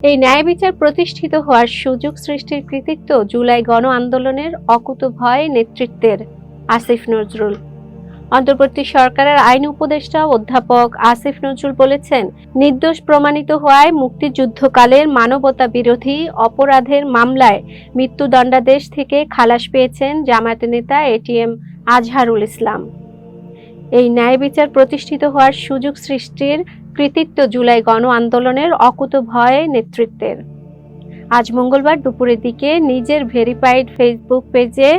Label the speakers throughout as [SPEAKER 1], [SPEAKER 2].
[SPEAKER 1] এই ন্যায় বিচার প্রতিষ্ঠিত হওয়ার সুযোগ সৃষ্টির কৃতিত্ব জুলাই গণ আন্দোলনের অকুত ভয় নেতৃত্বের, আসিফ নজরুল। অন্তর্বর্তী সরকারের আইন উপদেষ্টা অধ্যাপক আসিফ নজরুল বলেছেন, নির্দোষ প্রমাণিত হওয়ায় মুক্তিযুদ্ধকালের মানবতা বিরোধী অপরাধের মামলায় মৃত্যুদণ্ডাদেশ থেকে খালাস পেয়েছেন জামায়াত নেতা এটিএম আজহারুল ইসলাম। এই ন্যায় বিচার প্রতিষ্ঠিত হওয়ার সুযোগ সৃষ্টির কৃতিত্ব জুলাই গণ আন্দোলনের অকুত ভয় নেতৃত্বের। আজ মঙ্গলবার দুপুরের দিকে নিজের ভেরিফাইড ফেসবুক পেজে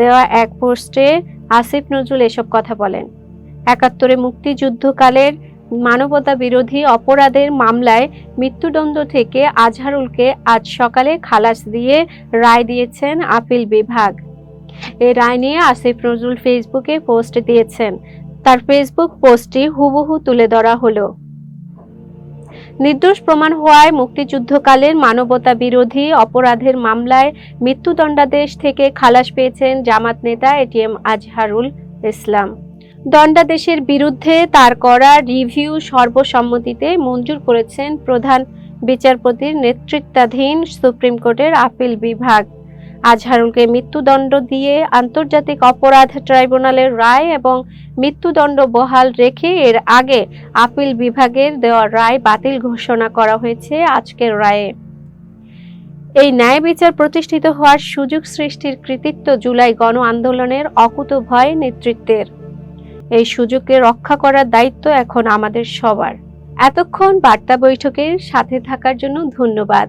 [SPEAKER 1] দেওয়া এক পোস্টে আসিফ নজরুল এসব কথা বলেন। একাত্তরে মুক্তিযুদ্ধকালের মানবতা বিরোধী অপরাধের মামলায় মৃত্যুদণ্ড থেকে আজহারুলকে আজ সকালে খালাস দিয়ে রায় দিয়েছেন আপিল বিভাগ। এই রায় নিয়ে আসিফ নজরুল ফেসবুকে পোস্ট দিয়েছেন। তার ফেসবুক পোস্টটি হুবহু তুলে ধরা হলো। নির্দোষ প্রমাণ হওয়ায় মুক্তিযুদ্ধকালের মানবতা বিরোধী অপরাধের মামলায় মৃত্যুদণ্ডাদেশ থেকে খালাস পেয়েছেন জামাত নেতা এটিএম আজহারুল ইসলাম। দণ্ডাদেশের বিরুদ্ধে তার করা রিভিউ সর্বসম্মতিতে মঞ্জুর করেছেন প্রধান বিচারপতির নেতৃত্বাধীন সুপ্রিম কোর্টের আপিল বিভাগ। আজহারুলকে মৃত্যুদণ্ড দিয়ে আন্তর্জাতিক অপরাধ ট্রাইব্যুনালের রায় এবং মৃত্যুদণ্ড বহাল রেখে এর আগে আপিল বিভাগের দেওয়া রায় বাতিল ঘোষণা করা হয়েছে আজকের রায়ে। এই ন্যায় বিচার প্রতিষ্ঠিত হওয়ার সুযোগ সৃষ্টির কৃতিত্ব জুলাই গণ আন্দোলনের অকুত ভয় নেতৃত্বের। এই সুযোগকে রক্ষা করার দায়িত্ব এখন আমাদের সবার। এতক্ষণ বার্তা বৈঠকের সাথে থাকার জন্য ধন্যবাদ।